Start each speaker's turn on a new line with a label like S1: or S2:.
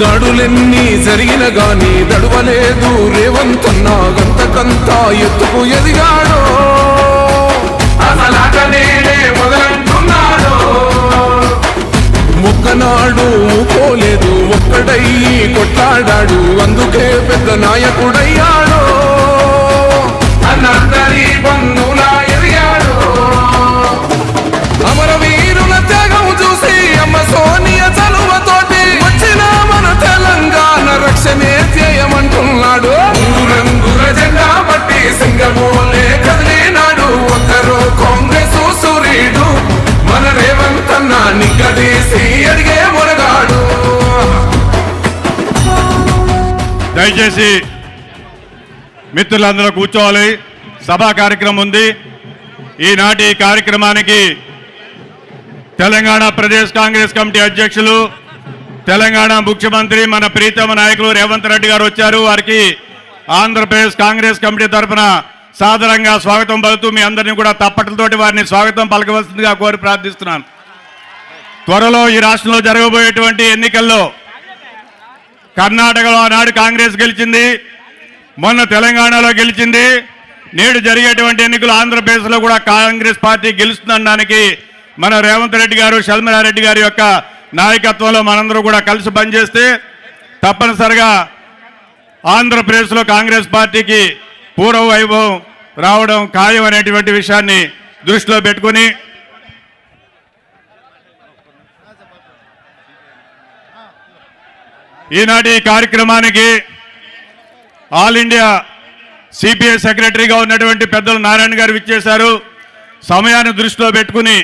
S1: దాడులెన్ని జరిగిన గాని దడువలేదు రేవంతన్నా గంతకంతా ఎత్తుకు ఎదిగాడు. ముక్కనాడు పోలేదు ఒక్కడయ్యి కొట్లాడాడు అందుకే పెద్ద నాయకుడయ్యాడు. అన్నందరి
S2: దయచేసి మిత్రులందరూ కూర్చోవాలి. సభా కార్యక్రమం ఉంది. ఈనాటి కార్యక్రమానికి తెలంగాణ ప్రదేశ్ కాంగ్రెస్ కమిటీ అధ్యక్షులు తెలంగాణ ముఖ్యమంత్రి మన ప్రీతమ నాయకులు రేవంత్ రెడ్డి గారు వచ్చారు. వారికి ఆంధ్రప్రదేశ్ కాంగ్రెస్ కమిటీ తరఫున సాధారణంగా స్వాగతం పలుతూ మీ అందరినీ కూడా తప్పట్లతోటి వారిని స్వాగతం పలకవలసిందిగా కోరి ప్రార్థిస్తున్నాను. త్వరలో ఈ రాష్ట్రంలో జరగబోయేటువంటి ఎన్నికల్లో కర్ణాటకలో ఆనాడు కాంగ్రెస్ గెలిచింది మొన్న తెలంగాణలో గెలిచింది. నేడు జరిగేటువంటి ఎన్నికలు ఆంధ్రప్రదేశ్లో కూడా కాంగ్రెస్ పార్టీ గెలుస్తుందనడానికి మన రేవంత్ రెడ్డి గారు షల్మిలారెడ్డి గారి యొక్క నాయకత్వంలో మనందరూ కూడా కలిసి పనిచేస్తే తప్పనిసరిగా ఆంధ్రప్రదేశ్లో కాంగ్రెస్ పార్టీకి పూర్వ వైభవం రావడం ఖాయం అనేటువంటి విషయాన్ని దృష్టిలో పెట్టుకుని ఈనాటి ఈ కార్యక్రమానికి ఆల్ ఇండియా సిపిఐ సెక్రటరీగా ఉన్నటువంటి పెద్దలు నారాయణ గారు విచ్చేశారు. సమయాన్ని దృష్టిలో పెట్టుకుని